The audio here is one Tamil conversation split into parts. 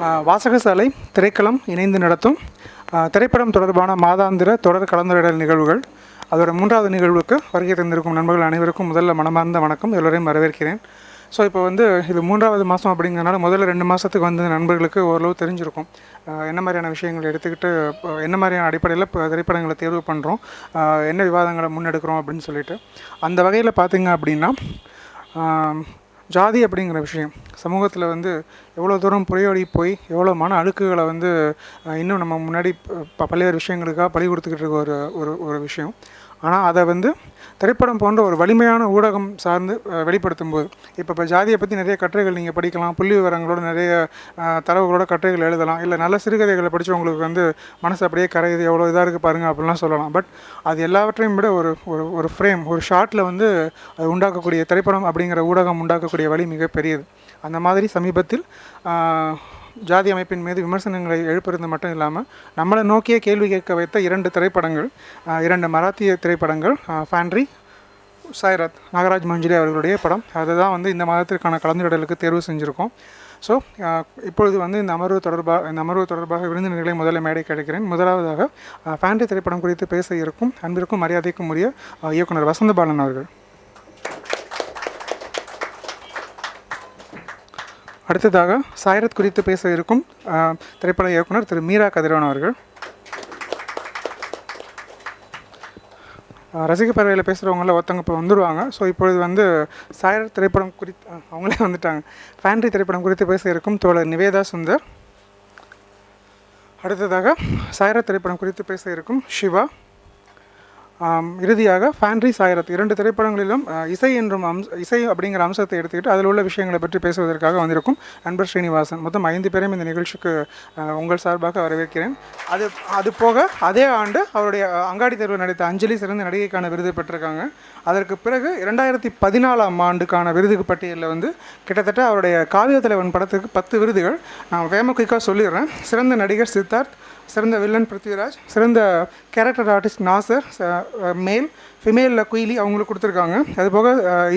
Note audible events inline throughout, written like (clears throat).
வாசகசாலை திரைக்களம் இணைந்து நடத்தும் திரைப்படம் தொடர்பான மாதாந்திர தொடர் கலந்துரையாடல் நிகழ்வுகள். அதோட மூன்றாவது நிகழ்வுக்கு வருகை தந்திருக்கும் நண்பர்கள் அனைவருக்கும் முதல்ல மனமார்ந்த வணக்கம். எல்லோரையும் வரவேற்கிறேன். ஸோ இப்போ வந்து இது மூன்றாவது மாதம் அப்படிங்கிறனால முதல்ல ரெண்டு மாதத்துக்கு வந்த நண்பர்களுக்கு ஓரளவு தெரிஞ்சிருக்கும். என்ன மாதிரியான விஷயங்கள் எடுத்துக்கிட்டு இப்போ என்ன மாதிரியான அடிப்படையில் இப்போ திரைப்படங்களை தேர்வு பண்ணுறோம் என்ன விவாதங்களை முன்னெடுக்கிறோம் அப்படின்னு சொல்லிட்டு. அந்த வகையில் பார்த்தீங்க அப்படின்னா ஜாதி அப்படிங்கிற விஷயம். சமூகத்தில் வந்து எவ்வளோ தூரம் புரையோடி போய் எவ்வளோ மன அழுக்குகளை வந்து இன்னும் நம்ம முன்னாடி ப- பல்வேறு விஷயங்களுக்காக பழி கொடுத்துக்கிட்டு இருக்க ஒரு ஒரு ஒரு விஷயம். ஆனால் அதை வந்து திரைப்படம் போன்ற ஒரு வலிமையான ஊடகம் சார்ந்து வெளிப்படுத்தும் போது இப்போ இப்போ ஜாதியை பற்றி நிறைய கட்டுரைகள் நீங்கள் படிக்கலாம் புள்ளி விவரங்களோட நிறைய தரவுகளோட கட்டுரைகள் எழுதலாம் இல்லை நல்ல சிறுகதைகளை படித்து உங்களுக்கு வந்து மனசு அப்படியே கரையுது எவ்வளோ இதாக இருக்குது பாருங்கள் அப்படிலாம் சொல்லலாம். பட் அது எல்லாவற்றையும் விட ஒரு ஒரு ஒரு ஃப்ரேம் ஒரு ஷார்ட்டில் வந்து அது உண்டாக்கக்கூடிய திரைப்படம் அப்படிங்கிற ஊடகம் உண்டாக்கக்கூடிய வழி மிகப்பெரியது. அந்த மாதிரி சமீபத்தில் ஜாதி அமைப்பின் மீது விமர்சனங்களை எழுப்புறது மட்டும் இல்லாமல் நம்மளை நோக்கிய கேள்வி கேட்க வைத்த இரண்டு திரைப்படங்கள் இரண்டு மராத்திய திரைப்படங்கள் ஃபேன்ரி ஃபேண்ட்ரி சாய்ராத் நாகராஜ் மஞ்சுளி அவர்களுடைய படம். அதுதான் வந்து இந்த மாதத்திற்கான கலந்துரையாடலுக்கு தேர்வு செஞ்சுருக்கோம். ஸோ இப்பொழுது வந்து இந்த அமர்வு தொடர்பாக இந்த அமர்வு தொடர்பாக விருந்தினர்களை முதல்ல மேடை கிடைக்கிறேன் முதலாவதாக ஆஹ், ஃபேண்ட்ரி திரைப்படம் குறித்து பேச இருக்கும் அன்பிற்கும் மரியாதைக்கும் உரிய இயக்குனர் இயக்குனர் வசந்தபாலன் அவர்கள். அடுத்ததாக சாயரத் குறித்து பேச இருக்கும் திரைப்பட இயக்குனர் திரு மீரா கதிரவன் அவர்கள். ரசிக பறவையில் பேசுகிறவங்கள ஒருத்தவங்க இப்போ வந்துடுவாங்க ஸோ இப்பொழுது வந்து சாயரத் திரைப்படம் குறித்து அவங்களே வந்துட்டாங்க. ஃபேண்ட்ரி திரைப்படம் குறித்து பேச இருக்கும் தோழர் நிவேதா சுந்தர். அடுத்ததாக சாயரத் திரைப்படம் குறித்து பேச இருக்கும் சிவா. இறுதியாக ஃபேண்ட்ரி சாயரத் இரண்டு திரைப்படங்களிலும் இசை என்றும் அம்ச இசை அப்படிங்கிற அம்சத்தை எடுத்துக்கிட்டு அதில் உள்ள விஷயங்களை பற்றி பேசுவதற்காக வந்திருக்கும் நண்பர் ஸ்ரீனிவாசன். மொத்தம் ஐந்து பேரையும் இந்த நிகழ்ச்சிக்கு உங்கள் சார்பாக வரவேற்கிறேன். அது அது போக அதே ஆண்டு அவருடைய அங்காடி தேர்வு நடித்த அஞ்சலி சிறந்த நடிகைக்கான விருது பெற்றிருக்காங்க. அதற்கு பிறகு இரண்டாயிரத்தி பதினாலாம் ஆண்டுக்கான விருதுக்கு பட்டியலில் வந்து கிட்டத்தட்ட அவருடைய காவிய தலைவன் படத்துக்கு பத்து விருதுகள். நான் வேம குயிக்காக சொல்லிடுறேன். சிறந்த நடிகர் சித்தார்த் சிறந்த வில்லன் பிருத்விராஜ் சிறந்த கேரக்டர் ஆர்டிஸ்ட் நாசர் மேல் ஃபிமேலில் குயிலி அவங்களுக்கு கொடுத்துருக்காங்க. அதுபோக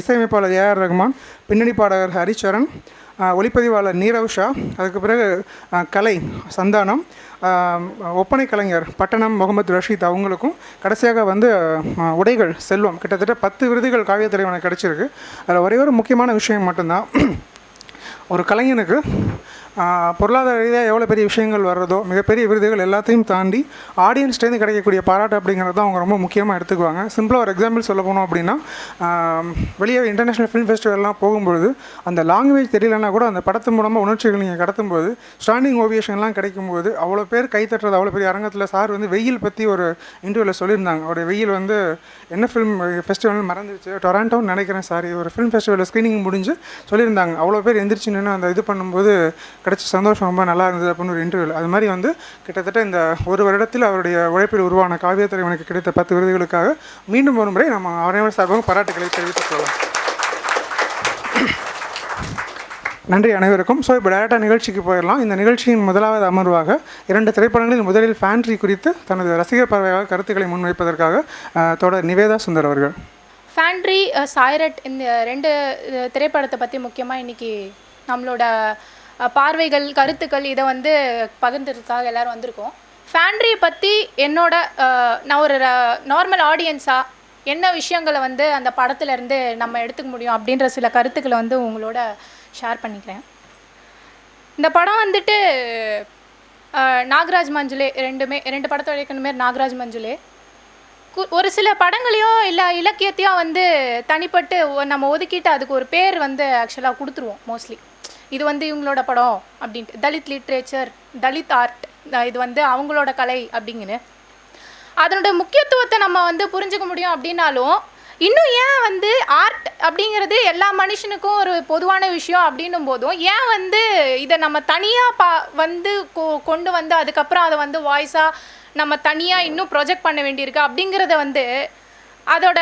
இசையமைப்பாளர் ஏஆர் ரஹ்மான் பின்னணி பாடகர் ஹரிச்சரன் ஒளிப்பதிவாளர் நீரவ் ஷா அதுக்கு பிறகு கலை சந்தானம் ஒப்பனை கலைஞர் பட்டணம் முகமது ரஷீத் அவங்களுக்கும் கடைசியாக வந்து உடைகள் செல்வம். கிட்டத்தட்ட பத்து விருதுகள் காவிய தலைவனுக்கு கிடச்சிருக்கு. அதில் ஒரே ஒரு முக்கியமான விஷயம் மட்டும்தான். ஒரு கலைஞனுக்கு பொருளாதார ரீதியாக எவ்வளோ பெரிய விஷயங்கள் வர்றதோ மிகப்பெரிய விருதுகள் எல்லாத்தையும் தாண்டி ஆடியன்ஸ்டேருந்து கிடைக்கக்கூடிய பாராட்டு அப்படிங்கிறது தான் அவங்க ரொம்ப முக்கியமாக எடுத்துக்குவாங்க. சிம்பிளாக ஒரு எக்ஸாம்பிள் சொல்ல போனோம் அப்படின்னா வெளியே இன்டர்நேஷ்னல் ஃபிலிம் ஃபெஸ்டிவல்லாம் போகும்பொழுது அந்த லாங்குவேஜ் தெரியலன்னா கூட அந்த படத்து மூலமாக உணர்ச்சிகள் நீங்கள் கடத்தும்போது ஸ்டாண்டிங் ஓவியேஷன்லாம் கிடைக்கும்போது அவ்வளோ பேர் கைத்தட்டுறது அவ்வளோ பெரிய அரங்கத்தில் சார் வந்து வெயில் பற்றி ஒரு இன்டர்வியூவில் சொல்லியிருந்தாங்க. அவருடைய வெயில் வந்து என்ன ஃபிலிம் ஃபெஸ்டிவல் மறந்துருச்சு. டொராண்டோன்னு நினைக்கிறேன் சாரி. ஒரு ஃபிலிம் ஃபெஸ்டிவலில் ஸ்க்ரீனிங் முடிஞ்சு சொல்லியிருந்தாங்க. அவ்வளோ பேர் எந்திரிச்சு நின்று அந்த இது பண்ணும்போது கிடைச்ச சந்தோஷம் ரொம்ப நல்லா இருந்தது அப்படின்னு ஒரு இன்டர்வியூவில் அது மாதிரி வந்து கிட்டத்தட்ட இந்த ஒரு வருடத்தில் அவருடைய உழைப்பில் உருவான காவியத்துறை தலைவனுக்கு கிடைத்த பத்து விருதுகளுக்காக மீண்டும் ஒரு முறை நம்ம அனைவர் சார்பாக பாராட்டுகளை தெரிவித்துக் கொள்ளலாம் நன்றி அனைவருக்கும். ஸோ இப்போ டேரக்டாக நிகழ்ச்சிக்கு போயிடலாம். இந்த நிகழ்ச்சியின் முதலாவது அமர்வாக இரண்டு திரைப்படங்களில் முதலில் ஃபேண்ட்ரி குறித்து தனது ரசிகர் பார்வையாக கருத்துக்களை முன்வைப்பதற்காக தொடர் நிவேதா சுந்தர் அவர்கள். ஃபேண்ட்ரி சாய்ரட் இந்த ரெண்டு திரைப்படத்தை பற்றி முக்கியமாக இன்னைக்கு நம்மளோட பார்வைகள் கருத்துக்கள் இதை வந்து பகிர்ந்துறதுக்காக எல்லாரும் வந்திருக்கோம். ஃபேண்ட்ரியை பற்றி என்னோட நான் ஒரு நார்மல் ஆடியன்ஸாக என்ன விஷயங்களை வந்து அந்த படத்துலேருந்து நம்ம எடுத்துக்க முடியும் அப்படின்ற சில கருத்துக்களை வந்து உங்களோட ஷேர் பண்ணிக்கிறேன். இந்த படம் வந்துட்டு நாகராஜ் மஞ்சுளே ரெண்டுமே ரெண்டு படத்தோட இயக்குனமே நாகராஜ் மஞ்சுளே. கு- ஒரு சில படங்களையோ இல்லை இலக்கியத்தையோ வந்து தனிப்பட்டு ஒ- நம்ம ஒதுக்கிட்டு அதுக்கு ஒரு பேர் வந்து ஆக்சுவலாக கொடுத்துருவோம் மோஸ்ட்லி இது வந்து இவங்களோட படம் அப்படின்ட்டு. தலித் லிட்ரேச்சர் தலித் ஆர்ட் இது வந்து அவங்களோட கலை அப்படிங்கன்னு. அதனோட முக்கியத்துவத்தை நம்ம வந்து புரிஞ்சுக்க முடியும் அப்படின்னாலும் இன்னும் ஏன் வந்து ஆர்ட் அப்படிங்கிறது எல்லா மனுஷனுக்கும் ஒரு பொதுவான விஷயம் அப்படின்னும் போதும் ஏன் வந்து இதை நம்ம தனியாக பா வந்து கொ- கொண்டு வந்து அதுக்கப்புறம் அதை வந்து வாய்ஸாக நம்ம தனியாக இன்னும் ப்ரொஜெக்ட் பண்ண வேண்டியிருக்கு அப்படிங்கிறத வந்து அதோட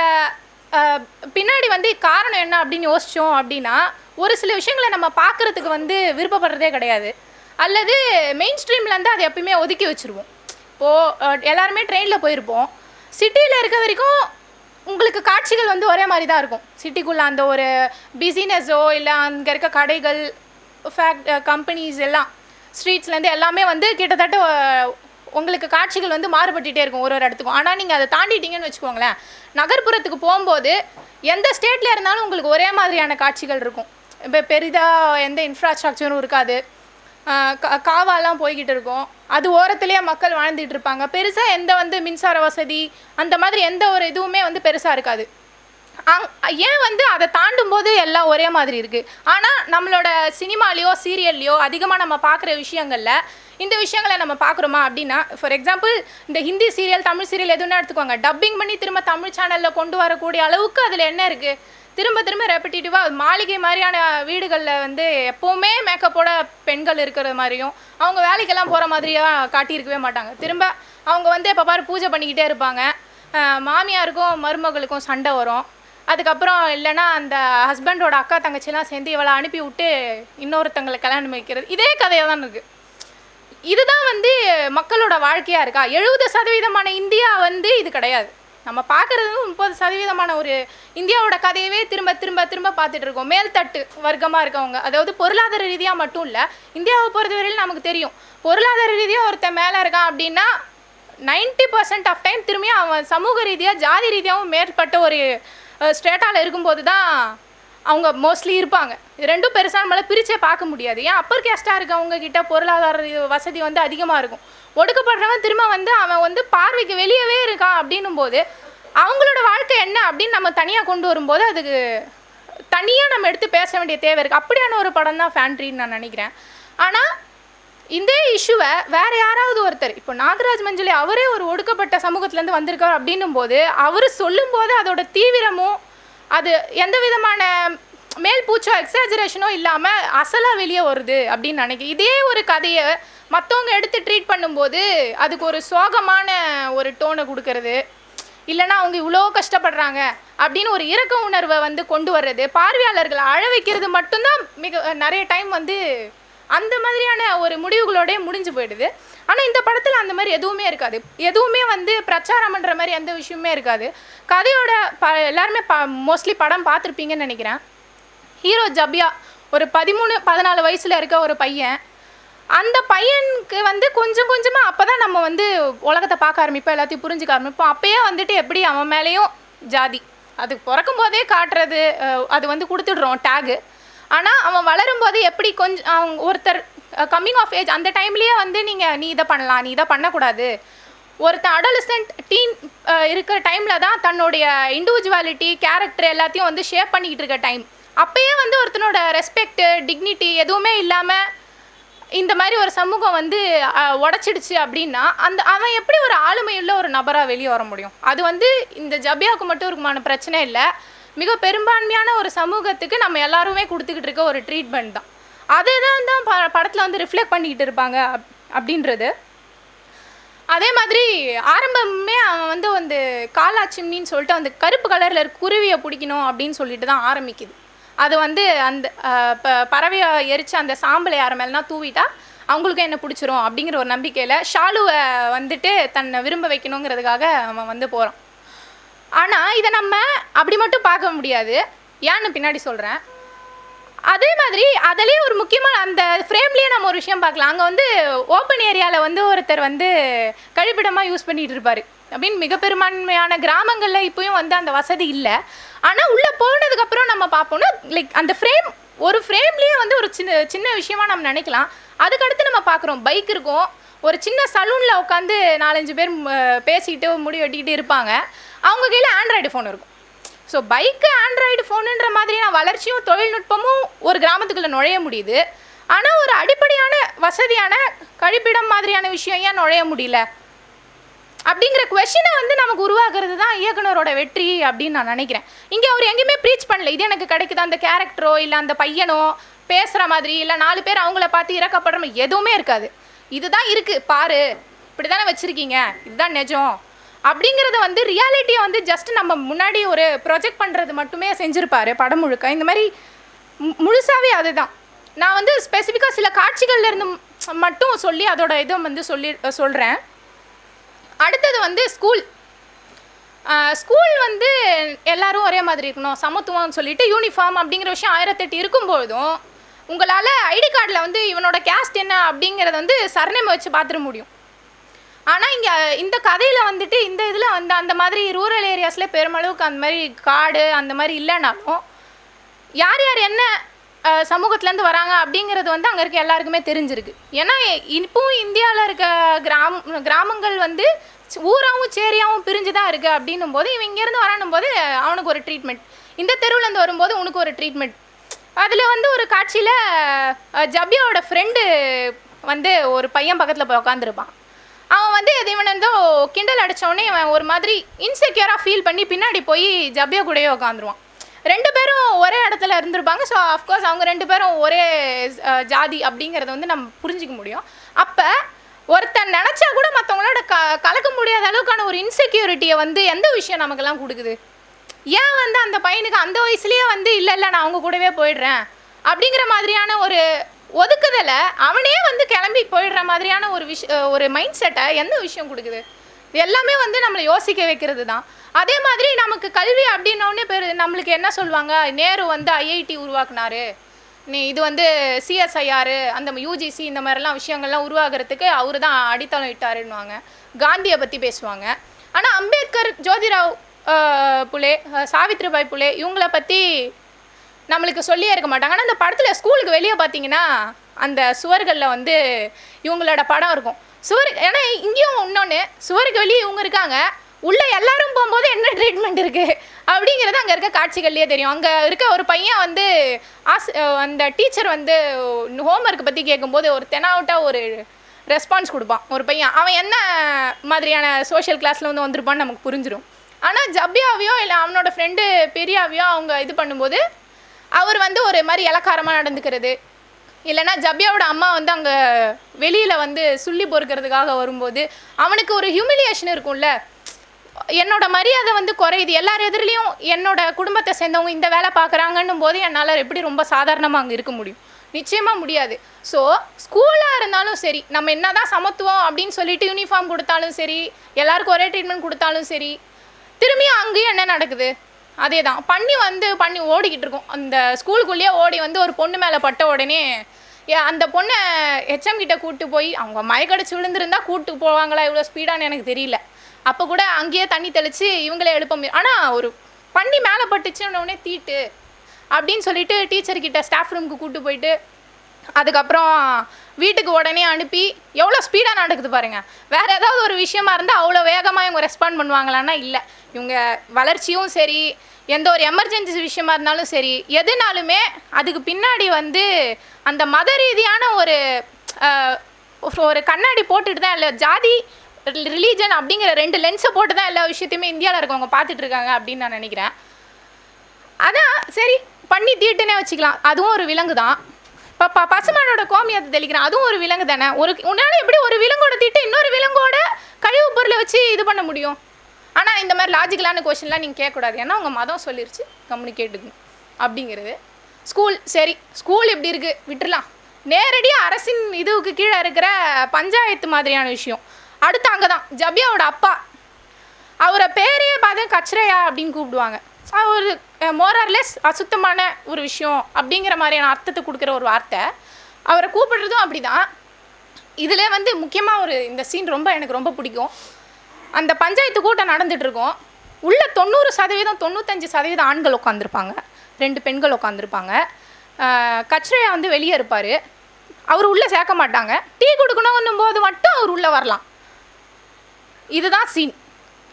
பின்னாடி வந்து காரணம் என்ன அப்படின்னு யோசித்தோம் அப்படின்னா ஒரு சில விஷயங்களை நம்ம பார்க்குறதுக்கு வந்து விருப்பப்படுறதே கிடையாது. அல்லது மெயின் ஸ்ட்ரீம்லேருந்து அதை எப்பயுமே ஒதுக்கி வச்சுருவோம். இப்போது எல்லாருமே ட்ரெயினில் போயிருப்போம். சிட்டியில் இருக்க வரைக்கும் உங்களுக்கு காட்சிகள் வந்து ஒரே மாதிரி தான் இருக்கும். சிட்டிக்குள்ளே அந்த ஒரு பிஸினஸோ இல்லை அங்கே இருக்க கடைகள் ஃபேக்ட் கம்பெனிஸ் எல்லாம் ஸ்ட்ரீட்ஸ்லேருந்து எல்லாமே வந்து கிட்டத்தட்ட உங்களுக்கு காட்சிகள் வந்து மாறுபட்டுகிட்டே இருக்கும் ஒரு ஒரு இடத்துக்கும். ஆனால் நீங்கள் அதை தாண்டிட்டீங்கன்னு வச்சுக்கோங்களேன். நகர்ப்புறத்துக்கு போகும்போது எந்த ஸ்டேட்டில் இருந்தாலும் உங்களுக்கு ஒரே மாதிரியான காட்சிகள் இருக்கும். இப்போ பெரிதாக எந்த இன்ஃப்ராஸ்ட்ரக்சரும் இருக்காது. காவாலாம் போய்கிட்டு இருக்கும். அது ஓரத்துலேயே மக்கள் வாழ்ந்துட்டு இருப்பாங்க. பெருசாக எந்த வந்து மின்சார வசதி அந்த மாதிரி எந்த ஒரு இதுவுமே வந்து பெருசாக இருக்காது. அங் ஏன் வந்து அதை தாண்டும் போது எல்லாம் ஒரே மாதிரி இருக்குது ஆனால் நம்மளோட சினிமாலேயோ சீரியல்லையோ அதிகமாக நம்ம பார்க்குற விஷயங்களில் இந்த விஷயங்களை நம்ம பார்க்குறோமா அப்படின்னா ஃபார் எக்ஸாம்பிள் இந்த ஹிந்தி சீரியல் தமிழ் சீரியல் எதுனா எடுத்துக்கோங்க. டப்பிங் பண்ணி திரும்ப தமிழ் சேனலில் கொண்டு வரக்கூடிய அளவுக்கு அதில் என்ன இருக்குது திரும்ப திரும்ப ரெப்பிட்டேட்டிவாக மாளிகை மாதிரியான வீடுகளில் வந்து எப்போவுமே மேக்கப்போட பெண்கள் இருக்கிற மாதிரியும் அவங்க வேலைக்கெல்லாம் போகிற மாதிரியாக காட்டியிருக்கவே மாட்டாங்க. திரும்ப அவங்க வந்து எப்போ பாரு பூஜை பண்ணிக்கிட்டே இருப்பாங்க. மாமியாருக்கும் மருமகளுக்கும் சண்டை வரும். அதுக்கப்புறம் இல்லைன்னா அந்த ஹஸ்பண்டோட அக்கா தங்கச்சிலாம் சேர்ந்து இவளை அனுப்பி விட்டு இன்னொருத்தங்களை கல்யாணம் வைக்கிறது. இதே கதையாக தான் இருக்குது இதுதான் வந்து மக்களோட வாழ்க்கையாக இருக்கா? எழுபது சதவீதமான இந்தியா வந்து இது கிடையாது. நம்ம பார்க்குறது முப்பது சதவீதமான ஒரு இந்தியாவோட கதையவே திரும்ப திரும்ப திரும்ப பார்த்துட்டு இருக்கோம். மேல்தட்டு வர்க்கமாக இருக்கவங்க. அதாவது பொருளாதார ரீதியாக மட்டும் இல்லை இந்தியாவை பொறுத்தவரையில் நமக்கு தெரியும். பொருளாதார ரீதியாக ஒருத்தன் மேலே இருக்கான் அப்படின்னா 90% பர்சன்ட் ஆஃப் டைம் திரும்பியும் அவன் சமூக ரீதியாக ஜாதி ரீதியாகவும் மேற்பட்ட ஒரு ஸ்டேட்டாவில் இருக்கும்போது தான் அவங்க மோஸ்ட்லி இருப்பாங்க. இது ரெண்டும் பெருசாக நம்மளால் பிரிச்சே பார்க்க முடியாது. ஏன்? அப்பர் கேஸ்டாக இருக்கவங்க கிட்ட பொருளாதார ரீ- வசதி வந்து அதிகமாக இருக்கும். ஒடுக்கப்படுறவன் திரும்ப வந்து அவன் வந்து பார்வைக்கு வெளியவே இருக்கான் அப்படின்னும் போது அவங்களோட வாழ்க்கை என்ன அப்படின்னு நம்ம தனியாக கொண்டு வரும்போது அதுக்கு தனியாக நம்ம எடுத்து பேச வேண்டிய தேவை இருக்குது அப்படியான ஒரு படம் தான் ஃபேண்ட்ரின்னு நான் நினைக்கிறேன். ஆனால் இந்த இஷ்யூவை வேற யாராவது ஒருத்தர் இப்போ நாகராஜ் மஞ்சளி அவரே ஒரு ஒடுக்கப்பட்ட சமூகத்திலேருந்து வந்திருக்கார் அப்படின்னும் போது அவர் சொல்லும்போது அதோட தீவிரமும் அது எந்த விதமான மேல் பூச்சோ எக்ஸாஜரேஷனோ இல்லாமல் அசலாக வெளியே வருது அப்படின்னு நினைக்கிறேன் இதே ஒரு கதையை மற்றவங்க எடுத்து ட்ரீட் பண்ணும்போது அதுக்கு ஒரு சோகமான ஒரு டோனை கொடுக்கறது. இல்லைன்னா அவங்க இவ்வளோ கஷ்டப்படுறாங்க அப்படின்னு ஒரு இரக்க உணர்வை வந்து கொண்டு வர்றது. பார்வையாளர்களை அழ வைக்கிறது மட்டும்தான் மிக நிறைய டைம் வந்து அந்த மாதிரியான ஒரு முடிவுகளோடய முடிஞ்சு போயிடுது. ஆனால் இந்த படத்தில் அந்த மாதிரி எதுவுமே இருக்காது. எதுவுமே வந்து பிரச்சாரம் பண்ணுற மாதிரி எந்த விஷயமே இருக்காது. கதையோட ப எல்லாருமே ப மோஸ்ட்லி படம் பார்த்துருப்பீங்கன்னு நினைக்கிறேன். ஹீரோ ஜபியா ஒரு பதிமூணு பதினாலு வயசில் இருக்க ஒரு பையன். அந்த பையனுக்கு வந்து கொஞ்சம் கொஞ்சமாக அப்போ தான் நம்ம வந்து உலகத்தை பார்க்க ஆரம்பிப்போம் எல்லாத்தையும் புரிஞ்சுக்க ஆரம்பிப்போம். அப்போயே வந்துட்டு எப்படி அவன் மேலேயும் ஜாதி. அது பிறக்கும் போதே காட்டுறது அது வந்து கொடுத்துடுறோம் டேகு ஆனால் அவன் வளரும்போது எப்படி கொஞ்சம் அவங்க ஒருத்தர் கம்மிங் ஆஃப் ஏஜ் அந்த டைம்லேயே வந்து நீங்கள் நீ இதை பண்ணலாம் நீ இதை பண்ணக்கூடாது. ஒருத்தன் அடலசன்ட் டீன் இருக்கிற டைமில் தான் தன்னுடைய இண்டிவிஜுவாலிட்டி கேரக்டர் எல்லாத்தையும் வந்து ஷேப் பண்ணிக்கிட்டு இருக்க டைம் அப்போயே வந்து ஒருத்தனோட ரெஸ்பெக்ட் டிக்னிட்டி எதுவுமே இல்லாமல் இந்த மாதிரி ஒரு சமூகம் வந்து உடச்சிடுச்சு உடைச்சிடுச்சு அப்படின்னா அந்த அவன் எப்படி ஒரு ஆளுமையுள்ள ஒரு நபராக வெளியே வர முடியும்? அது வந்து இந்த ஜபியாவுக்கு மட்டும் இருக்குமான பிரச்சனை இல்லை. மிக பெரும்பான்மையான ஒரு சமூகத்துக்கு நம்ம எல்லாருமே கொடுத்துக்கிட்டு இருக்க ஒரு ட்ரீட்மெண்ட் தான். அதை தான் தான் ப படத்தில் வந்து ரிஃப்ளெக்ட் பண்ணிக்கிட்டு இருப்பாங்க அப் அப்படின்றது. அதே மாதிரி ஆரம்பமே அவன் வந்து வந்து காலாச்சிம்னின்னு சொல்லிட்டு அந்த கருப்பு கலரில் இருக்க குருவியை பிடிக்கணும் அப்படின்னு சொல்லிட்டு தான் ஆரம்பிக்குது. அது வந்து அந்த ப- பறவையை எரித்து அந்த சாம்பலை யார் மேலேனா தூவிட்டா அவங்களுக்கும் என்ன பிடிச்சிரும் அப்படிங்கிற ஒரு நம்பிக்கையில் ஷாலுவை வந்துட்டு தன்னை விரும்ப வைக்கணுங்கிறதுக்காக அவன் வந்து போகிறான் ஆனால் இதை நம்ம அப்படி மட்டும் பார்க்க முடியாது. ஏன்னு பின்னாடி சொல்கிறேன் அதே மாதிரி அதிலே ஒரு முக்கியமான அந்த ஃப்ரேம்லேயே நம்ம ஒரு விஷயம் பார்க்கலாம். அங்கே வந்து ஓப்பன் ஏரியாவில் வந்து ஒருத்தர் வந்து கழிப்பிடமாக யூஸ் பண்ணிகிட்டு இருப்பார். அப்படின்னு மிக பெரும்பான்மையான கிராமங்களில் இப்போயும் வந்து அந்த வசதி இல்லை. ஆனால் உள்ளே போனதுக்கப்புறம் நம்ம பார்ப்போம்னா லைக் அந்த ஃப்ரேம் ஒரு ஃப்ரேம்லேயே வந்து ஒரு சின்ன சின்ன விஷயமா நம்ம நினைக்கலாம். அதுக்கடுத்து நம்ம பார்க்குறோம் பைக் இருக்கும். ஒரு சின்ன சலூனில் உட்காந்து நாலஞ்சு பேர் பேசிக்கிட்டு முடி வெட்டிக்கிட்டு இருப்பாங்க. அவங்க கையில் ஆண்ட்ராய்டு ஃபோன் இருக்கும். ஸோ பைக்கு ஆண்ட்ராய்டு ஃபோனுன்ற மாதிரியான வளர்ச்சியும் தொழில்நுட்பமும் ஒரு கிராமத்துக்குள்ளே நுழைய முடியுது. ஆனால் ஒரு அடிப்படையான வசதியான கழிப்பிடம் மாதிரியான விஷயம் ஏன் நுழைய முடியல? அப்படிங்கிற கொஷினை வந்து நமக்கு உருவாக்குறது தான் இயக்குனரோட வெற்றி அப்படின்னு நான் நினைக்கிறேன். இங்கே அவர் எங்கேயுமே ப்ரீச் பண்ணல. இது எனக்கு கிடைக்குது? அந்த கேரக்டரோ இல்லை அந்த பையனோ பேசுகிற மாதிரி இல்லை நாலு பேர் அவங்கள பார்த்து இறக்கப்படுற எதுவுமே இருக்காது. இதுதான் இருக்குது பாரு இப்படி தானே வச்சுருக்கீங்க. இதுதான் நிஜம். அப்படிங்கிறத வந்து ரியாலிட்டியை வந்து ஜஸ்ட் நம்ம முன்னாடி ஒரு ப்ரொஜெக்ட் பண்ணுறது மட்டுமே செஞ்சுருப்பாரு படம் முழுக்க. இந்த மாதிரி மு- முழுசாவே அதுதான். நான் வந்து ஸ்பெசிஃபிக்காக சில காட்சிகள்லேருந்து மட்டும் சொல்லி அதோட இதை வந்து சொல்லி சொல்கிறேன் அடுத்தது வந்து ஸ்கூல் ஸ்கூல் வந்து எல்லோரும் ஒரே மாதிரி இருக்கணும் சமத்துவம்னு சொல்லிட்டு யூனிஃபார்ம் அப்படிங்கிற விஷயம் ஆயிரத்தெட்டு இருக்கும்பொழுதும் உங்களால் ஐடி கார்டில் வந்து இவனோட கேஸ்ட் என்ன அப்படிங்கிறத வந்து சரணம் வச்சு பார்த்துட முடியும். ஆனால் இங்கே இந்த கதையில் வந்துட்டு இந்த இதில் வந்து அந்த மாதிரி ரூரல் ஏரியாஸில் பெருமளவுக்கு அந்த மாதிரி காடு அந்த மாதிரி இல்லைனாலும் யார் யார் என்ன சமூகத்துலேருந்து வராங்க அப்படிங்கிறது வந்து அங்கே இருக்க எல்லாருக்குமே தெரிஞ்சிருக்கு. ஏன்னா இப்பவும் இந்தியாவில் இருக்க கிராம கிராமங்கள் வந்து ஊராகவும் சேரியாகவும் பிரிஞ்சு தான் இருக்குது அப்படின்னும் போது இவன் இங்கேருந்து வரணும் போது அவனுக்கு ஒரு ட்ரீட்மெண்ட் இந்த தெருவுலேருந்து வரும்போது உனக்கு ஒரு ட்ரீட்மெண்ட் அதில் வந்து ஒரு காட்சியில் ஜபியாவோட ஃப்ரெண்டு வந்து ஒரு பையன் பக்கத்தில் போய் உட்காந்துருப்பான் அவன் வந்து இது இவன் கிண்டல் அடிச்சவொடனே இவன் ஒரு மாதிரி இன்செக்யூராக ஃபீல் பண்ணி பின்னாடி போய் ஜப்பியா கூடயே உட்காந்துருவான் ரெண்டு பேரும் ஒரே இடத்துல இருந்திருப்பாங்க. ஸோ அஃப்கோர்ஸ் அவங்க ரெண்டு பேரும் ஒரே ஜாதி அப்படிங்கிறத வந்து நம்ம புரிஞ்சிக்க முடியும். அப்போ ஒருத்தன் நினச்சா கூட மற்றவங்களோட க கலக்க முடியாத அளவுக்கான ஒரு இன்செக்யூரிட்டியை வந்து எந்த விஷயம் நமக்கெல்லாம் கொடுக்குது? ஏன் வந்து அந்த பையனுக்கு அந்த வயசுலேயே வந்து இல்லை இல்லை நான் அவங்க கூடவே போயிடுறேன். அப்படிங்கிற மாதிரியான ஒரு ஒதுக்குதலை? அவனே வந்து கிளம்பி போயிடுற மாதிரியான ஒரு விஷ ஒரு மைண்ட் செட்டை எந்த விஷயம் கொடுக்குது? இது எல்லாமே வந்து நம்மளை யோசிக்க வைக்கிறது தான். அதே மாதிரி நமக்கு கல்வி அப்படின்னோடனே பேர் நம்மளுக்கு என்ன சொல்லுவாங்க? நேரு வந்து ஐஐடி உருவாக்குனாரு. நீ இது வந்து சிஎஸ்ஐஆர் அந்த யூஜிசி இந்த மாதிரிலாம் விஷயங்கள்லாம் உருவாகிறதுக்கு அவரு தான் அடித்தளம் இட்டாருன்னுவாங்க காந்தியை பற்றி பேசுவாங்க. ஆனால் அம்பேத்கர் ஜோதிராவ் புலே அஹ், சாவித்ரிபாய் புலே இவங்கள பற்றி நம்மளுக்கு சொல்லியே இருக்க மாட்டாங்க. ஆனால் அந்த படத்தில் ஸ்கூலுக்கு வெளியே பார்த்தீங்கன்னா அந்த சுவர்களில் வந்து இவங்களோட படம் இருக்கும். சுவர் ஏன்னா இங்கேயும் இன்னொன்று சுவருக்கு வெளியே இவங்க இருக்காங்க. உள்ளே எல்லாரும் போகும்போது என்ன ட்ரீட்மெண்ட் இருக்குது அப்படிங்கிறது அங்கே இருக்க காட்சிகள்லேயே தெரியும். அங்கே இருக்க ஒரு பையன் வந்து ஆஸ் அந்த டீச்சர் வந்து ஹோம்ஒர்க் பற்றி கேட்கும்போது ஒரு தெனாவட்டாக ஒரு ரெஸ்பான்ஸ் கொடுப்பான். ஒரு பையன். அவன் என்ன மாதிரியான சோஷியல் கிளாஸில் வந்து வந்திருப்பான்னு நமக்கு புரிஞ்சிடும் ஆனால் ஜப்பியாவையோ இல்லை அவனோட ஃப்ரெண்டு பெரியாவையோ அவங்க இது பண்ணும்போது அவர் வந்து ஒரு மாதிரி இலக்காரமாக நடந்துக்கிறது. இல்லைன்னா ஜபியாவோட அம்மா வந்து அங்கே வெளியில் வந்து சுள்ளி பொறுக்கிறதுக்காக வரும்போது அவனுக்கு ஒரு ஹியூமிலியேஷன் இருக்கும்ல. என்னோட மரியாதை வந்து குறையுது. எல்லார் எதிரிலையும் என்னோட குடும்பத்தை சேர்ந்தவங்க இந்த வேலை பார்க்குறாங்கன்னும் போது என்னால் எப்படி ரொம்ப சாதாரணமாக அங்கே இருக்க முடியும்? நிச்சயமாக முடியாது. ஸோ ஸ்கூலாக இருந்தாலும் சரி நம்ம என்ன தான் சமத்துவம் அப்படின்னு சொல்லிட்டு யூனிஃபார்ம் கொடுத்தாலும் சரி எல்லாருக்கும் ஒரே ட்ரீட்மெண்ட் கொடுத்தாலும் சரி திரும்பியும் அங்கேயும் என்ன நடக்குது? அதே தான் பண்ணி வந்து பண்ணி ஓடிக்கிட்டு இருக்கும். அந்த ஸ்கூலுக்குள்ளேயே ஓடி வந்து ஒரு பொண்ணு மேலே பட்ட உடனே அந்த பொண்ணை ஹெச்எம் கிட்ட கூட்டு போய் அவங்க மயக்கடைச்சி விழுந்திருந்தா கூட்டு போவாங்களா இவ்வளோ ஸ்பீடான்னு எனக்கு தெரியல. அப்போ கூட அங்கேயே தண்ணி தெளித்து இவங்களே எழுப்ப முடியும் ஆனால் ஒரு பண்ணி மேலே பட்டுச்சுன்னொடனே தீட்டு அப்படின்னு சொல்லிட்டு டீச்சர்கிட்ட ஸ்டாஃப் ரூமுக்கு கூப்பிட்டு போயிட்டு அதுக்கப்புறம் வீட்டுக்கு உடனே அனுப்பி எவ்வளோ ஸ்பீடாக நடக்குது பாருங்கள் வேறு ஏதாவது ஒரு விஷயமா இருந்தால் அவ்வளோ வேகமாக இவங்க ரெஸ்பாண்ட் பண்ணுவாங்களான்னா இல்லை. இவங்க வளர்ச்சியும் சரி எந்த ஒரு எமர்ஜென்சி விஷயமா இருந்தாலும் சரி எதுனாலுமே அதுக்கு பின்னாடி வந்து அந்த மத ரீதியான ஒரு ஒரு கண்ணாடி போட்டுட்டு தான் இல்லை ஜாதி ரிலீஜன் அப்படிங்கிற ரெண்டு லென்ஸை போட்டு தான் எல்லா விஷயத்தையுமே இந்தியாவில் இருக்கவங்க பார்த்துட்டு இருக்காங்க அப்படின்னு நான் நினைக்கிறேன். அதான் சரி பண்ணி தீட்டுனே வச்சுக்கலாம். அதுவும் ஒரு விலங்கு தான் இப்போ பசுமானோட கோமியத்தை தெளிக்கிறேன். அதுவும் ஒரு விலங்கு தானே? ஒரு உன்னால் எப்படி ஒரு விலங்கோட திட்டு இன்னொரு விலங்கோட கழிவு பொருளை வச்சு இது பண்ண முடியும்? ஆனால் இந்த மாதிரி லாஜிக்கலான கொஷின்லாம் நீங்கள் கேட்கக்கூடாது. ஏன்னா உங்கள் மதம் சொல்லிருச்சு. கம்யூனிகேட்டுக்கணும் அப்படிங்கிறது. ஸ்கூல் சரி ஸ்கூல் எப்படி இருக்குது விட்டுறலாம். நேரடியாக அரசின் இதுவுக்கு கீழே இருக்கிற பஞ்சாயத்து மாதிரியான விஷயம். அடுத்து அங்கே தான் ஜபியாவோட அப்பா. அவரை பேரையே பார்த்து கச்சரையா அப்படின்னு கூப்பிடுவாங்க. ஒரு மோரர்லெஸ் அசுத்தமான ஒரு விஷயம் அப்படிங்கிற மாதிரியான அர்த்தத்தை கொடுக்குற ஒரு வார்த்தை. அவரை கூப்பிடுறதும் அப்படிதான். இதில் வந்து முக்கியமாக ஒரு இந்த சீன் ரொம்ப எனக்கு ரொம்ப பிடிக்கும். அந்த பஞ்சாயத்து கூட்டம் நடந்துகிட்ருக்கோம் உள்ள தொண்ணூறு சதவீதம் தொண்ணூத்தஞ்சு சதவீதம் ஆண்கள் உட்காந்துருப்பாங்க ரெண்டு பெண்கள் உட்காந்துருப்பாங்க கச்சரையா வந்து வெளியே இருப்பார். அவர் உள்ளே சேர்க்க மாட்டாங்க. டீ கொடுக்கணும்னும் போது மட்டும் அவர் உள்ளே வரலாம். இதுதான் சீன்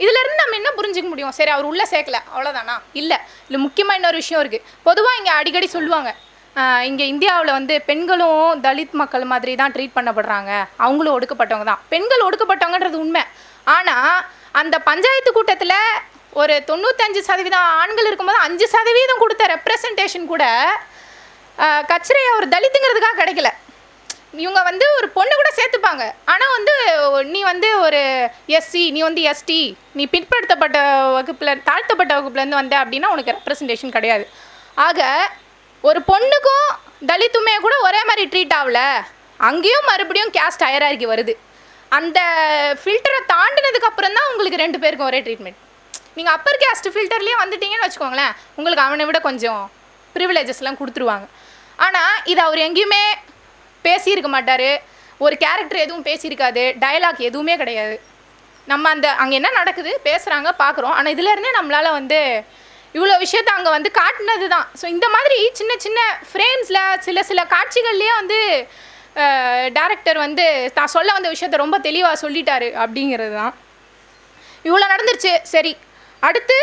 இதுல இருந்து நம்ம என்ன புரிஞ்சுக்க முடியும்? சரி அவர் உள்ள சேர்க்கல அவ்வளோதானா இல்லை. இல்லை முக்கியமாக இன்னொரு விஷயம் இருக்குது பொதுவாக இங்கே அடிக்கடி சொல்லுவாங்க இங்கே இந்தியாவில் வந்து பெண்களும் தலித் மக்கள் மாதிரி தான் ட்ரீட் பண்ணப்படுறாங்க. அவங்களும் ஒடுக்கப்பட்டவங்க தான். பெண்கள் ஒடுக்கப்பட்டவங்கன்றது உண்மை. ஆனால் அந்த பஞ்சாயத்து கூட்டத்தில் ஒரு தொண்ணூத்தஞ்சு சதவீதம் ஆண்கள் இருக்கும்போது அஞ்சு சதவீதம் கொடுத்த ரெப்ரசன்டேஷன் கூட கச்சரை அவர் ஒரு தலித்துங்கிறதுக்காக கிடைக்கல. இவங்க வந்து ஒரு பொண்ணு கூட சேர்த்துப்பாங்க. ஆனால் வந்து நீ வந்து ஒரு எஸ்சி நீ வந்து எஸ்டி நீ பிற்படுத்தப்பட்ட வகுப்பில் தாழ்த்தப்பட்ட வகுப்புலேருந்து வந்த அப்படின்னா உனக்கு ரெப்ரசன்டேஷன் கிடையாது. ஆக ஒரு பொண்ணுக்கும் தலித்துமே கூட ஒரே மாதிரி ட்ரீட் ஆகல. அங்கேயும் மறுபடியும் கேஸ்ட் ஹயராகி வருது. அந்த ஃபில்டரை தாண்டினதுக்கு அப்புறம் தான் உங்களுக்கு ரெண்டு பேருக்கும் ஒரே ட்ரீட்மெண்ட் நீங்கள் அப்பர் கேஸ்ட் ஃபில்டர்லேயே வந்துட்டீங்கன்னு வச்சுக்கோங்களேன் உங்களுக்கு அவனை விட கொஞ்சம் ப்ரிவிலேஜஸ்லாம் கொடுத்துருவாங்க. ஆனால் இது அவர் எங்கேயுமே பேசியிருக்க மாட்டார் ஒரு கேரக்டர் எதுவும் பேசியிருக்காது. டயலாக் எதுவுமே கிடையாது. நம்ம அந்த அங்கே என்ன நடக்குது பேசுகிறாங்க பார்க்குறோம். ஆனால் இதுலேருந்தே நம்மளால் வந்து இவ்வளோ விஷயத்த அங்கே வந்து காட்டினது தான் ஸோ இந்த மாதிரி சின்ன சின்ன ஃப்ரேம்ஸில் சில சில காட்சிகள்லேயே வந்து டேரக்டர் வந்து தான் சொல்ல வந்த விஷயத்த ரொம்ப தெளிவாக சொல்லிட்டாரு அப்படிங்கிறது தான் இவ்வளோ நடந்துருச்சு. சரி. அடுத்து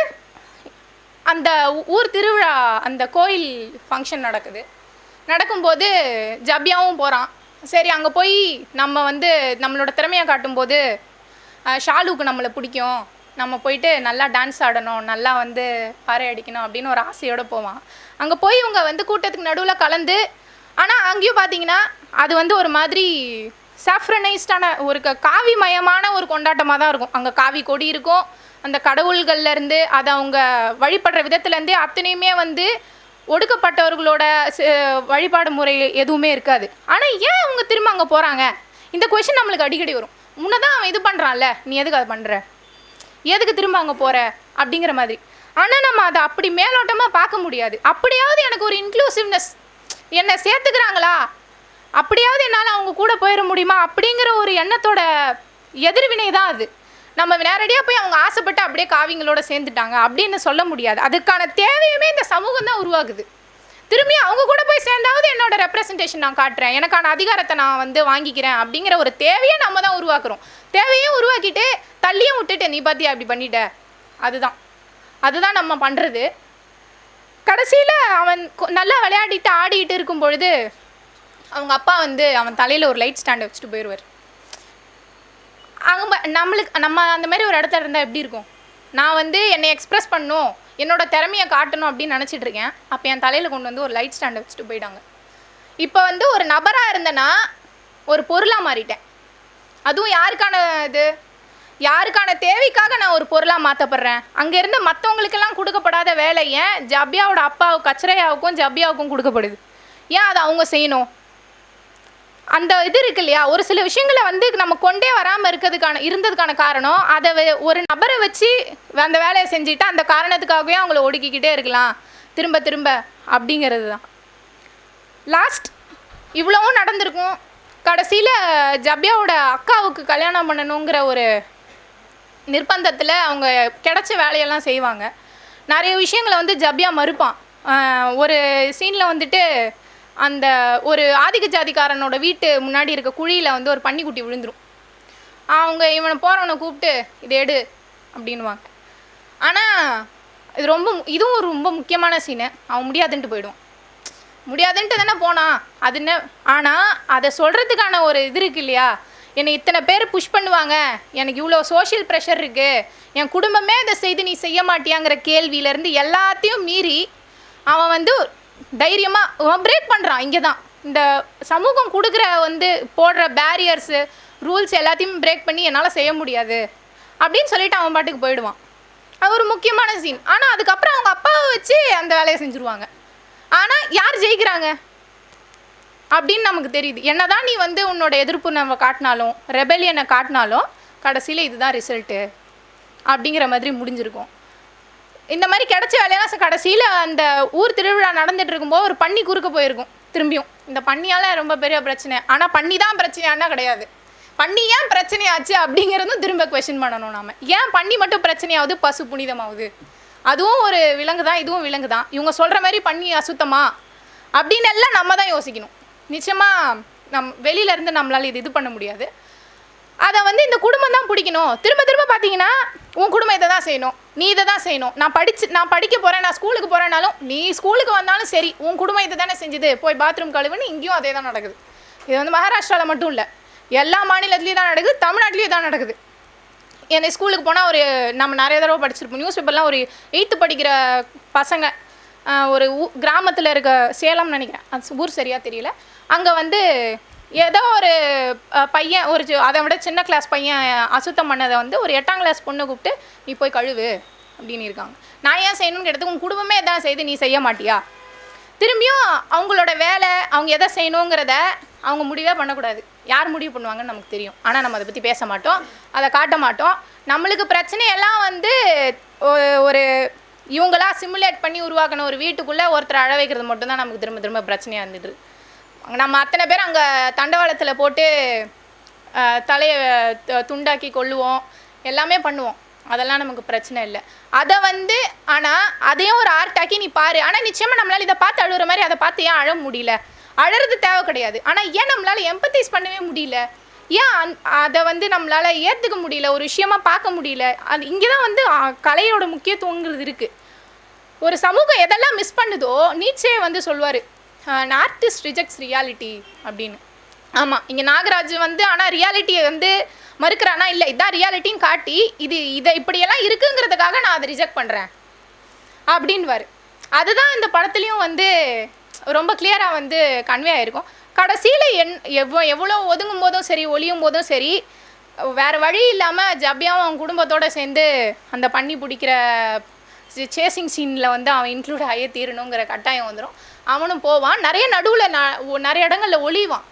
அந்த ஊ- ஊர் திருவிழா அந்த கோயில் ஃபங்க்ஷன் நடக்குது. நடக்கும்போது ஜபியாவும் போகிறான் சரி அங்கே போய் நம்ம வந்து நம்மளோட திறமையை காட்டும்போது ஷாலுக்கு நம்மளை பிடிக்கும். நம்ம போயிட்டு நல்லா டான்ஸ் ஆடணும் நல்லா வந்து பறை அடிக்கணும் அப்படின்னு ஒரு ஆசையோடு போவான். அங்கே போய் இவங்க வந்து கூட்டத்துக்கு நடுவில் கலந்து ஆனால் அங்கேயும் பார்த்தீங்கன்னா அது வந்து ஒரு மாதிரி சாஃப்ரனைஸ்டான ஒரு க- காவிமயமான ஒரு கொண்டாட்டமாக தான் இருக்கும். அங்கே காவி கொடி இருக்கும் அந்த கடவுள்கள்லேருந்து அதை அவங்க வழிபடுற விதத்துலேருந்தே அத்தனையுமே வந்து ஒடுக்கப்பட்டவர்களோட வழிபாடு முறை எதுவுமே இருக்காது. ஆனால் ஏன் அவங்க திரும்ப அங்கே போகிறாங்க இந்த கொஷின் நம்மளுக்கு அடிக்கடி வரும். முன்னதான் அவன் இது பண்ணுறான்ல நீ எதுக்கு அதை பண்ணுற எதுக்கு திரும்ப அங்கே போகிற அப்படிங்கிற மாதிரி. ஆனால் நம்ம அதை அப்படி மேலோட்டமாக பார்க்க முடியாது. அப்படியாவது எனக்கு ஒரு இன்க்ளூசிவ்னஸ் என்னை சேர்த்துக்கிறாங்களா? அப்படியாவது என்னால் அவங்க கூட போயிட முடியுமா? அப்படிங்கிற ஒரு எண்ணத்தோட எதிர்வினை தான் அது. நம்ம நேரடியாக போய் அவங்க ஆசைப்பட்டு அப்படியே காவிங்களோட சேர்ந்துட்டாங்க அப்படின்னு சொல்ல முடியாது. அதுக்கான தேவையுமே இந்த சமூகம் தான் உருவாகுது. திரும்பி அவங்க கூட போய் சேர்ந்தாவது என்னோட ரெப்ரசன்டேஷன் நான் காட்டுறேன். எனக்கான அதிகாரத்தை நான் வந்து வாங்கிக்கிறேன் அப்படிங்கிற ஒரு தேவையை நம்ம தான் உருவாக்குறோம். தேவையும் உருவாக்கிட்டு தள்ளியும் விட்டுட்டு நீ பார்த்தியா அப்படி பண்ணிட்ட? அதுதான். அதுதான் நம்ம பண்ணுறது கடைசியில் அவன் கொ- நல்லா விளையாடிட்டு ஆடிட்டு இருக்கும் பொழுது அவங்க அப்பா வந்து அவன் தலையில் ஒரு லைட் ஸ்டாண்டை வச்சுட்டு போயிடுவார் அங்கே நம்மளுக்கு நம்ம அந்த மாதிரி ஒரு இடத்துல இருந்தால் எப்படி இருக்கும்? நான் வந்து என்னை எக்ஸ்ப்ரெஸ் பண்ணணும் என்னோட திறமையை காட்டணும் அப்படின்னு நினச்சிட்டு இருக்கேன். அப்போ என் தலையில் கொண்டு வந்து ஒரு லைட் ஸ்டாண்டை வச்சுட்டு போயிட்டாங்க. இப்போ வந்து ஒரு நபராக இருந்தேன்னா ஒரு பொருளாக மாறிட்டேன். அதுவும் யாருக்கான இது? யாருக்கான தேவைக்காக நான் ஒரு பொருளாக மாற்றப்படுறேன் அங்கேருந்து மற்றவங்களுக்கெல்லாம் கொடுக்கப்படாத வேலை ஏன்? ஜப்பியாவோட அப்பாவுக்கு கச்சரையாவுக்கும் ஜப்யாவுக்கும் கொடுக்கப்படுது. ஏன் அதை அவங்க செய்யணும்? அந்த இது இருக்கு இல்லையா? ஒரு சில விஷயங்களை வந்து நம்ம கொண்டே வராமல் இருக்கிறதுக்கான இருந்ததுக்கான காரணம் அதை ஒரு நபரை வச்சு அந்த வேலையை செஞ்சுட்டு அந்த காரணத்துக்காகவே அவங்கள ஒடுக்கிக்கிட்டே இருக்கலாம். திரும்ப திரும்ப அப்படிங்கிறது தான். லாஸ்ட் இவ்வளவும் நடந்திருக்கும். கடைசியில் ஜப்யாவோட அக்காவுக்கு கல்யாணம் பண்ணணுங்கிற ஒரு நிர்பந்தத்தில் அவங்க கிடைச்ச வேலையெல்லாம் செய்வாங்க. நிறைய விஷயங்களை வந்து ஜப்யா மறுப்பான். ஒரு சீனில் வந்துட்டு அந்த ஒரு ஆதிக்க ஜாதிக்காரனோட வீட்டு முன்னாடி இருக்க குழியில் வந்து ஒரு பன்னிக்குட்டி விழுந்துரும். அவங்க இவனை போகிறவனை கூப்பிட்டு இதை எடு அப்படின்வாங்க ஆனால் இது ரொம்ப இதுவும் ஒரு ரொம்ப முக்கியமான சீனு அவன் முடியாதுன்ட்டு போயிடுவான். முடியாதுன்ட்டு தானே போனான் அது என்ன? ஆனால் அதை சொல்கிறதுக்கான ஒரு இது இருக்கு இல்லையா? என்னை இத்தனை பேர் புஷ் பண்ணுவாங்க. எனக்கு இவ்வளோ சோஷியல் ப்ரெஷர் இருக்குது என் குடும்பமே இதை செய்து நீ செய்ய மாட்டியாங்கிற கேள்வியிலேருந்து எல்லாத்தையும் மீறி அவன் வந்து தைரியமாக பிரேக் பண்ணுறான் இங்கே தான் இந்த சமூகம் கொடுக்குற வந்து போடுற பேரியர்ஸு ரூல்ஸ் எல்லாத்தையும் பிரேக் பண்ணி என்னால் செய்ய முடியாது. அப்படின்னு சொல்லிட்டு அவன் பாட்டுக்கு போயிடுவான். அது ஒரு முக்கியமான சீன் ஆனால் அதுக்கப்புறம் அவங்க அப்பாவை வச்சு அந்த வேலையை செஞ்சுருவாங்க. ஆனால் யார் ஜெயிக்கிறாங்க? அப்படின்னு நமக்கு தெரியுது. என்னதான் நீ வந்து உன்னோட எதிர்ப்பு நம்ம காட்டினாலும் ரெபெலியனை காட்டினாலும் கடைசியில் இதுதான் ரிசல்ட்டு அப்படிங்கிற மாதிரி முடிஞ்சிருக்கும். இந்த மாதிரி கிடைச்ச வேலையெல்லாம் கடைசியில் அந்த ஊர் திருவிழா நடந்துட்டு இருக்கும்போது ஒரு பன்னி குறுக்க போயிருக்கும் திரும்பியும். இந்த பன்னியால் ரொம்ப பெரிய பிரச்சனை. ஆனால் பண்ணி தான் பிரச்சனையானா கிடையாது. பண்ணி ஏன் பிரச்சனையாச்சு அப்படிங்கிறதும் திரும்ப கொஷின் பண்ணணும் நாம. ஏன் பன்னி மட்டும் பிரச்சனையாகுது பசு புனிதமாகுது அதுவும் ஒரு விலங்கு தான் இதுவும் விலங்கு தான். இவங்க சொல்கிற மாதிரி பண்ணி அசுத்தமா? அப்படின்னு எல்லாம் நம்ம தான் யோசிக்கணும். நிச்சயமாக நம் வெளியில இருந்து இது இது பண்ண முடியாது. அதை வந்து இந்த குடும்பம் தான் பிடிக்கணும். திரும்ப திரும்ப பார்த்தீங்கன்னா உன் குடும்பம் இதை தான் செய்யணும். நீ இதை தான் செய்யணும். நான் படிச்சு நான் படிக்க போகிறேன் நான் ஸ்கூலுக்கு போகிறேனாலும் நீ ஸ்கூலுக்கு வந்தாலும் சரி உன் குடும்பம் இதை தானே செஞ்சுது. போய் பாத்ரூம் கழுவுன்னு இங்கேயும் அதே தான் நடக்குது. இது வந்து மகாராஷ்டிராவில் மட்டும் இல்லை எல்லா மாநிலத்துலேயும் தான் நடக்குது தமிழ்நாட்டிலையும் தான் நடக்குது. என்னை ஸ்கூலுக்கு போனால் ஒரு நம்ம நிறைய தடவை படிச்சிருப்போம். நியூஸ் பேப்பர்லாம் ஒரு எயித்து படிக்கிற பசங்க ஒரு ஊ கிராமத்தில் இருக்க சேலம்னு நினைக்கிறேன். அது ஊர் சரியாக தெரியல. அங்கே வந்து ஏதோ ஒரு பையன் ஒரு அதை விட சின்ன கிளாஸ் பையன் அசுத்தம் பண்ணதை வந்து ஒரு எட்டாம் கிளாஸ் பொண்ணை கூப்பிட்டு நீ போய் கழுவு அப்படின்னு இருக்காங்க. நான் ஏன் செய்யணும்னு கேட்டது உன் குடும்பமே எதாவது செய்து நீ செய்ய மாட்டியா? திரும்பியும் அவங்களோட வேலை அவங்க எதை செய்யணுங்கிறத அவங்க முடிவே பண்ணக்கூடாது. யார் முடிவு பண்ணுவாங்கன்னு நமக்கு தெரியும். ஆனால் நம்ம அதை பற்றி பேச மாட்டோம் அதை காட்ட மாட்டோம். நம்மளுக்கு பிரச்சனையெல்லாம் வந்து ஒரு இவங்களா சிமுலேட் பண்ணி உருவாக்கின ஒரு வீட்டுக்குள்ளே ஒருத்தர் அழ வைக்கிறது மட்டும்தான் நமக்கு திரும்ப திரும்ப பிரச்சனையாக இருந்துட்டு நம்ம அத்தனை பேர் அங்கே தண்டவாளத்தில் போட்டு தலையை துண்டாக்கி கொள்ளுவோம் எல்லாமே பண்ணுவோம். அதெல்லாம் நமக்கு பிரச்சனை இல்லை. அதை வந்து ஆனால் அதையும் ஒரு ஆர்ட் ஆக்கி நீ பாரு. ஆனால் நிச்சயமாக நம்மளால் இதை பார்த்து அழுகுற மாதிரி அதை பார்த்து ஏன் அழ முடியல? அழறது தேவை கிடையாது. ஆனால் ஏன் நம்மளால் எம்பத்தைஸ் பண்ணவே முடியல? ஏன் அந்- அதை வந்து நம்மளால் ஏற்றுக்க முடியல? ஒரு விஷயமா பார்க்க முடியல? அது இங்கே தான் வந்து கலையோட முக்கியத்துவங்கிறது இருக்குது ஒரு சமூகம் எதெல்லாம் மிஸ் பண்ணுதோ நீச்சே வந்து சொல்வார். அன் ஆர்டிஸ்ட் ரிஜெக்ட்ஸ் ரியாலிட்டி அப்படின்னு. ஆமாம் இங்கே நாகராஜ் வந்து ஆனால் ரியாலிட்டியை வந்து மறுக்கிறானா? இல்லை இதான் ரியாலிட்டின்னு காட்டி இது இதை இப்படியெல்லாம் இருக்குங்கிறதுக்காக நான் அதை ரிஜெக்ட் பண்ணுறேன் அப்படின்வார் அதுதான் இந்த படத்துலேயும் வந்து ரொம்ப கிளியராக வந்து கன்வே ஆயிருக்கும். கடைசியில் என் எவ்வளோ எவ்வளோ ஒதுங்கும் போதும் சரி ஒளியும் போதும் சரி வேறு வழி இல்லாமல் ஜப்பியாவும் அவன் குடும்பத்தோடு சேர்ந்து அந்த பண்ணி பிடிக்கிற சேசிங் சீனில் வந்து அவன் இன்க்ளூட் ஆகியே தீரணுங்கிற கட்டாயம் வந்துடும் அவனும் போவான். நிறைய நடுவில் நிறைய இடங்களில் ஒளிவான்.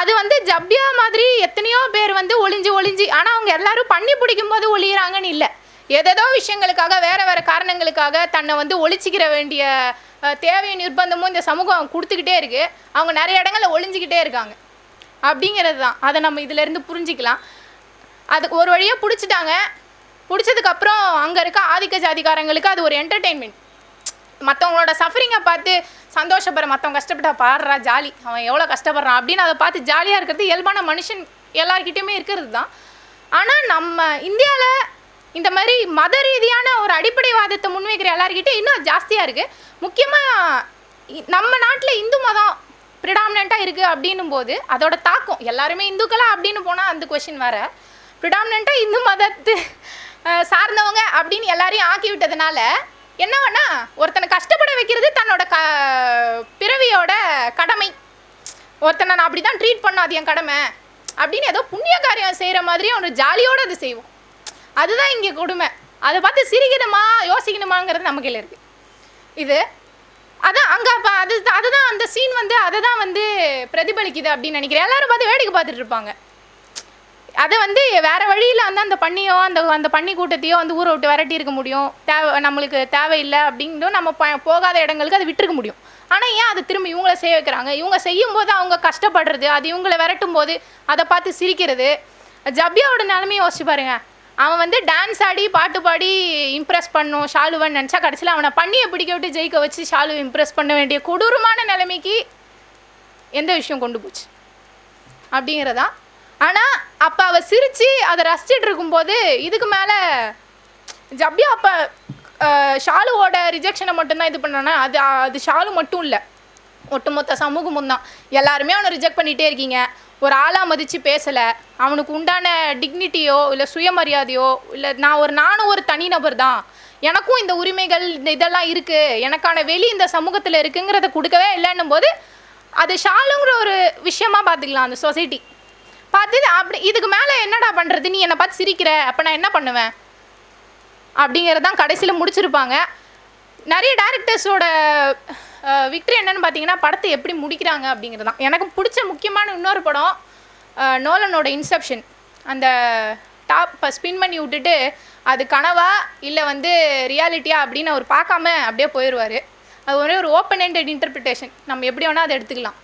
அது வந்து ஜப்பியா மாதிரி எத்தனையோ பேர் வந்து ஒளிஞ்சு ஒளிஞ்சு ஆனால் அவங்க எல்லாரும் பண்ணி பிடிக்கும் போது ஒளியிறாங்கன்னு இல்லை. ஏதேதோ விஷயங்களுக்காக வேறு வேறு காரணங்களுக்காக தன்னை வந்து ஒழிச்சிக்கிற வேண்டிய தேவை நிர்பந்தமும் இந்த சமூகம் கொடுத்துக்கிட்டே இருக்குது அவங்க நிறைய இடங்களில் ஒளிஞ்சிக்கிட்டே இருக்காங்க. அப்படிங்கிறது தான். அதை நம்ம இதிலேருந்து புரிஞ்சிக்கலாம். அது ஒரு வழியாக பிடிச்சிட்டாங்க. பிடிச்சதுக்கப்புறம் அங்கே இருக்க ஆதிக்க ஜாதிகாரங்களுக்கு அது ஒரு என்டர்டெயின்மெண்ட் மற்றவங்களோட சஃபரிங்கை பார்த்து சந்தோஷப்படுற மற்றவங்க கஷ்டப்பட்டா பாடுறா ஜாலி. அவன் எவ்வளோ கஷ்டப்படுறான் அப்படின்னு அதை பார்த்து ஜாலியாக இருக்கிறது இயல்பான மனுஷன் எல்லார்கிட்டயுமே இருக்கிறது தான் ஆனால் நம்ம இந்தியாவில் இந்த மாதிரி மத ரீதியான ஒரு அடிப்படைவாதத்தை முன்வைக்கிற எல்லார்கிட்டயும் இன்னும் ஜாஸ்தியாக இருக்குது முக்கியமாக நம்ம நாட்டில் இந்து மதம் ப்ரிடாமினண்ட்டாக இருக்குது அப்படின்னும் போது அதோட தாக்கம். எல்லாருமே இந்துக்களா அப்படின்னு போனால் அந்த கொஷின் வேறு. ப்ரிடாமினண்ட்டாக இந்து மதத்து சார்ந்தவங்க அப்படின்னு எல்லாரையும் ஆக்கி விட்டதுனால என்னவனா ஒருத்தனை கஷ்டப்பட வைக்கிறது தன்னோட க பிறவியோட கடமை. ஒருத்தனை நான் அப்படி தான் ட்ரீட் பண்ணோம் அது என் கடமை அப்படின்னு ஏதோ புண்ணிய காரியம் செய்கிற மாதிரி ஒரு ஜாலியோடு அது செய்வோம். அதுதான் இங்கே கொடுமை. அதை பார்த்து சிரிக்கணுமா யோசிக்கணுமாங்கிறது நம்ம கையில் இருக்குது இது அதான் அங்கே அப்போ அது அதுதான் அந்த சீன் வந்து அதை தான் வந்து பிரதிபலிக்குது அப்படின்னு நினைக்கிறேன். எல்லாரும் பார்த்து வேடிக்கை பார்த்துட்டு இருப்பாங்க. அதை வந்து வேற வழியில் வந்து அந்த பண்ணியோ அந்த அந்த பண்ணி கூட்டத்தையோ வந்து ஊரை விட்டு விரட்டி இருக்க முடியும். தேவை நம்மளுக்கு தேவையில்லை அப்படின்னும் நம்ம ப- போகாத இடங்களுக்கு அதை விட்டுருக்க முடியும். ஆனால் ஏன் அதை திரும்ப இவங்கள செய்ய வைக்கிறாங்க? இவங்க செய்யும் போது அவங்க கஷ்டப்படுறது அது இவங்கள விரட்டும் போது அதை பார்த்து சிரிக்கிறது. ஜப்பியாவோட நிலமையை யோசிச்சு பாருங்க. அவன் வந்து டான்ஸ் ஆடி பாட்டு பாடி இம்ப்ரெஸ் பண்ணும் ஷாலுவன் நினச்சா கடைசியில் அவனை பண்ணியை பிடிக்க விட்டு ஜெயிக்க வச்சு ஷாலு இம்ப்ரெஸ் பண்ண வேண்டிய கொடூரமான நிலைமைக்கு எந்த விஷயம் கொண்டு போச்சு? அப்படிங்கிறதா ஆனால் அப்போ அவள் சிரித்து அதை ரசிச்சிட்டு இருக்கும்போது இதுக்கு மேலே ஜப்பியா அப்போ ஷாலுவோட ரிஜெக்ஷனை மட்டும்தான் இது பண்ணானா அது அது ஷாலு மட்டும் இல்லை. ஒட்டுமொத்த சமூகமும் தான். எல்லாருமே அவனை ரிஜெக்ட் பண்ணிகிட்டே இருக்கீங்க. ஒரு ஆளாக மதித்து பேசலை. அவனுக்கு உண்டான டிக்னிட்டியோ இல்லை சுயமரியாதையோ இல்லை நான் ஒரு நானும் ஒரு தனிநபர் தான். எனக்கும் இந்த உரிமைகள் இந்த இதெல்லாம் இருக்குது எனக்கான வெளி இந்த சமூகத்தில் இருக்குங்கிறத கொடுக்கவே இல்லைன்னும் போது அது ஷாலுங்கிற ஒரு விஷயமா பார்த்துக்கலாம் அந்த சொசைட்டி பார்த்து அப்படி இதுக்கு மேலே என்னடா பண்ணுறது நீ என்னை பார்த்து சிரிக்கிற. அப்போ நான் என்ன பண்ணுவேன்? அப்படிங்கிறது தான் கடைசியில் முடிச்சிருப்பாங்க. நிறைய டேரக்டர்ஸோட விக்ட்ரி என்னன்னு பார்த்தீங்கன்னா படத்தை எப்படி முடிக்கிறாங்க அப்படிங்கிறது தான். எனக்கு பிடிச்ச முக்கியமான இன்னொரு படம் நோலனோட இன்செப்ஷன் அந்த டாப் ஸ்பின் பண்ணி விட்டுட்டு அது கனவா இல்லை வந்து ரியாலிட்டியா அப்படின்னு அவர் பார்க்காம அப்படியே போயிடுவார். அது ஒரே ஒரு ஓப்பன் எண்டட் இன்டர்பிரிட்டேஷன் நம்ம எப்படி வேணால் அதை எடுத்துக்கலாம்.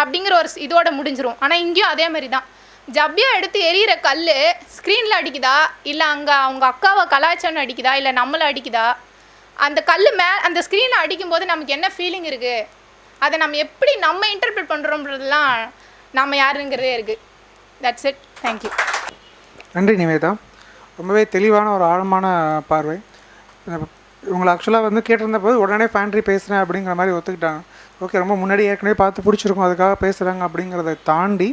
அப்படிங்கிற ஒரு இதோட முடிஞ்சிரும். ஆனால் இங்கேயும் அதே மாதிரி தான். ஜப்பியா எடுத்து எரியிற கல் ஸ்க்ரீனில் அடிக்குதா? இல்லை அங்கே அவங்க அக்காவை கலாச்சாரம் அடிக்குதா? இல்லை நம்மளை அடிக்குதா? அந்த கல் மே அந்த ஸ்க்ரீனில் அடிக்கும்போது நமக்கு என்ன ஃபீலிங் இருக்குது அதை நம்ம எப்படி நம்ம இன்டர்பிரட் பண்ணுறோம்ன்றதுலாம் நம்ம யாருங்கிறதே இருக்குது தட்ஸ் இட் தேங்க்யூ நன்றி நிவேதா. ரொம்பவே தெளிவான ஒரு ஆழமான பார்வை. இவங்களை ஆக்சுவலாக வந்து கேட்டிருந்த போது உடனே ஃபேண்ட்ரி பேசுகிறேன் அப்படிங்கிற மாதிரி ஒத்துக்கிட்டாங்க. ஓகே ரொம்ப முன்னாடி ஏற்கனவே பார்த்து பிடிச்சிருக்கும் அதுக்காக பேசுகிறாங்க அப்படிங்கிறத தாண்டி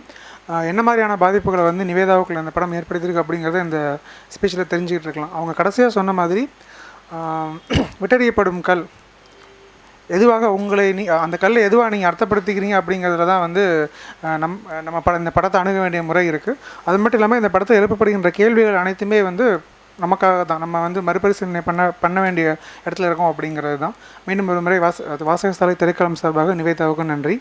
என்ன மாதிரியான பாதிப்புகளை வந்து நிவேதாவுக்குள்ள அந்த படம் ஏற்படுத்தியிருக்கு அப்படிங்கிறத இந்த ஸ்பீச்சில் தெரிஞ்சுக்கிட்டு இருக்கலாம். அவங்க கடைசியாக சொன்ன மாதிரி (clears throat) விட்டறியப்படும் கல். எதுவாக உங்களை நீ அந்த கல்லை எதுவாக நீங்கள் அர்த்தப்படுத்திக்கிறீங்க அப்படிங்கிறதுல தான் வந்து நம் நம்ம பட இந்த படத்தை அணுக வேண்டிய முறை இருக்குது அது மட்டும் இல்லாமல் இந்த படத்தை எழுப்பப்படுகின்ற கேள்விகள் அனைத்துமே வந்து நமக்காக தான். நம்ம வந்து மறுபரிசீலனை பண்ண பண்ண வேண்டிய இடத்துல இருக்கோம் அப்படிங்கிறது தான். மீண்டும் ஒரு முறை வாச வாசகசாலை திரைக்களம் சார்பாக நிவேதாவுக்கும் நன்றி.